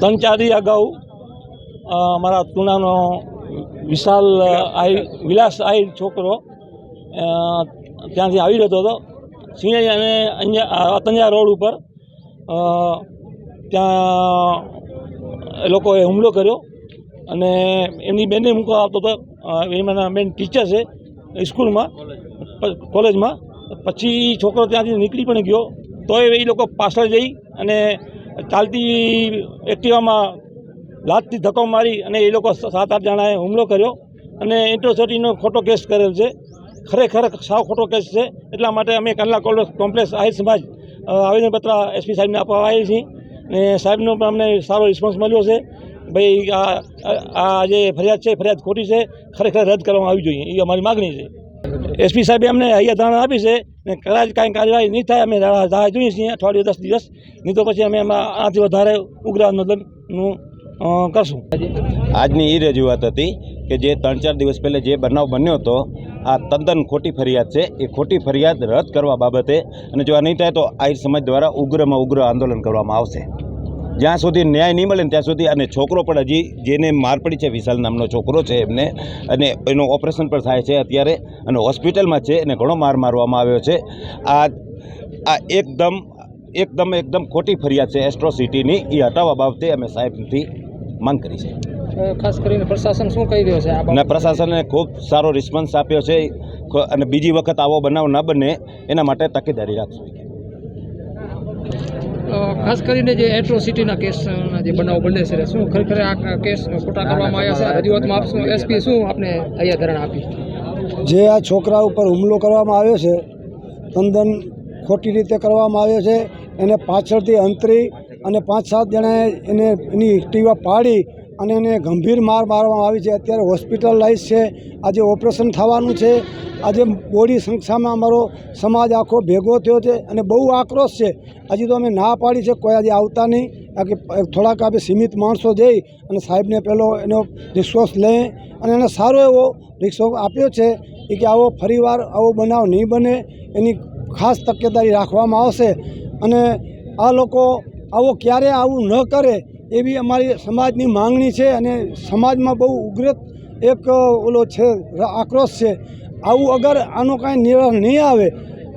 ત્રણ ચાર અગાઉ અમારા મારા તુણાનો વિશાલ આઈ, વિલાસ આઈ છોકરો ત્યાંથી આવી રહ્યો હતો. સિંહ અને અન્ય અતંજા રોડ ઉપર ત્યાં એ લોકોએ હુમલો કર્યો અને એમની બેનને મૂકવા આવતો હતો. એમાંના બેન ટીચર છે, સ્કૂલમાં કોલેજમાં. પછી છોકરો ત્યાંથી નીકળી પણ ગયો. તોય એ લોકો પાછળ જઈ અને ચાલતી એક્ટિવામાં લાતથી ધક્કો મારી અને એ લોકો સાત આઠ જણાએ હુમલો કર્યો અને એટ્રોસિટીનો ખોટો કેસ કરેલ છે. ખરેખર સાવ ખોટો કેસ છે. એટલા માટે અમે કંડલા કોલેજ કોમ્પ્લેક્સ આહિર સમાજ આવેદનપત્ર એસપી સાહેબને આપવા આવીએ છીએ અને સાહેબનો પણ અમને સારો રિસ્પોન્સ મળ્યો છે. ભાઈ, આ, આ- જે ફરિયાદ છે ફરિયાદ ખોટી છે. ખરેખર રદ કરવામાં આવી જોઈએ. એ અમારી માગણી છે. એસપી સાહેબે અમને અહીંયા ધારણા આપી છે ને કદાચ કાંઈ કાર્યવાહી નહીં થાય, અમે રાહ જોઈએ છીએ, અઠવાડિયું દસ દિવસ. નહીં તો પછી અમે એમાં આનાથી વધારે ઉગ્ર આંદોલનનું કરશું. આજની એ રજૂઆત હતી કે જે ત્રણ ચાર દિવસ પહેલાં જે બનાવ બન્યો હતો, આ તદ્દન ખોટી ફરિયાદ છે. એ ખોટી ફરિયાદ રદ કરવા બાબતે અને જો આ નહીં થાય તો આહિર સમાજ દ્વારા ઉગ્રમાં ઉગ્ર આંદોલન કરવામાં આવશે. જ્યાં સુધી ન્યાય નહીં મળે ને ત્યાં સુધી અને છોકરો પણ હજી જેને માર પડી છે વિશાલ નામનો છોકરો છે એમને અને એનું ઓપરેશન પણ થાય છે અત્યારે અને હોસ્પિટલમાં છે એને ઘણો માર મારવામાં આવ્યો છે. આ આ એકદમ એકદમ એકદમ ખોટી ફરિયાદ છે એસ્ટ્રોસિટીની એ હટાવવા બાબતે અમે સાહેબથી માંગ કરી છે. ખાસ કરીને પ્રશાસન શું કહી રહ્યો છે અને પ્રશાસને ખૂબ સારો રિસ્પોન્સ આપ્યો છે. અને બીજી વખત આવો બનાવ ન બને એના માટે તકેદારી રાખશું. ખાસ કરીને જે એટ્રોસિટીના કેસના જે બનાવ બને છે શું ખરેખર આ કેસ ખોટા કરવામાં આવ્યા છે? રજૂઆતમાં આપશું એસપી શું આપને અહીંયા ધરણ આપી? જે આ છોકરા ઉપર હુમલો કરવામાં આવ્યો છે તંદન ખોટી રીતે કરવામાં આવ્યો છે એને પાછળથી અંતરી અને પાંચ સાત જણાએ એને એની એક્ટિવા પાડી અને એને ગંભીર માર મારવામાં આવી છે. અત્યારે હોસ્પિટલાઇઝ છે. આજે ઓપરેશન થવાનું છે. આજે બોડી સંખ્યામાં અમારો સમાજ આખો ભેગો થયો છે અને બહુ આક્રોશ છે. હજી તો અમે ના પાડી છે. કોઈ આજે આવતા નહીં. કે થોડાક આપણે સીમિત માણસો જઈ અને સાહેબને પહેલો એનો રિસ્પોન્સ લે અને એને સારો એવો રિસ્પોન્સ આપ્યો છે એ કે આવો ફરીવાર આવો બનાવ નહીં બને. એની ખાસ તકેદારી રાખવામાં આવશે. અને આ લોકો આવો ક્યારે આવું ન કરે એવી અમારી સમાજની માંગણી છે અને સમાજમાં બહુ ઉગ્ર એક ઓલો છે, આક્રોશ છે. આવું અગર આનો કાંઈ નિર્ણય નહીં આવે,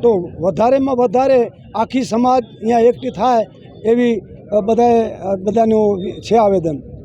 તો વધારેમાં વધારે આખી સમાજ અહીંયા એકઠી થાય એવી બધાએ બધાનું છે આવેદન.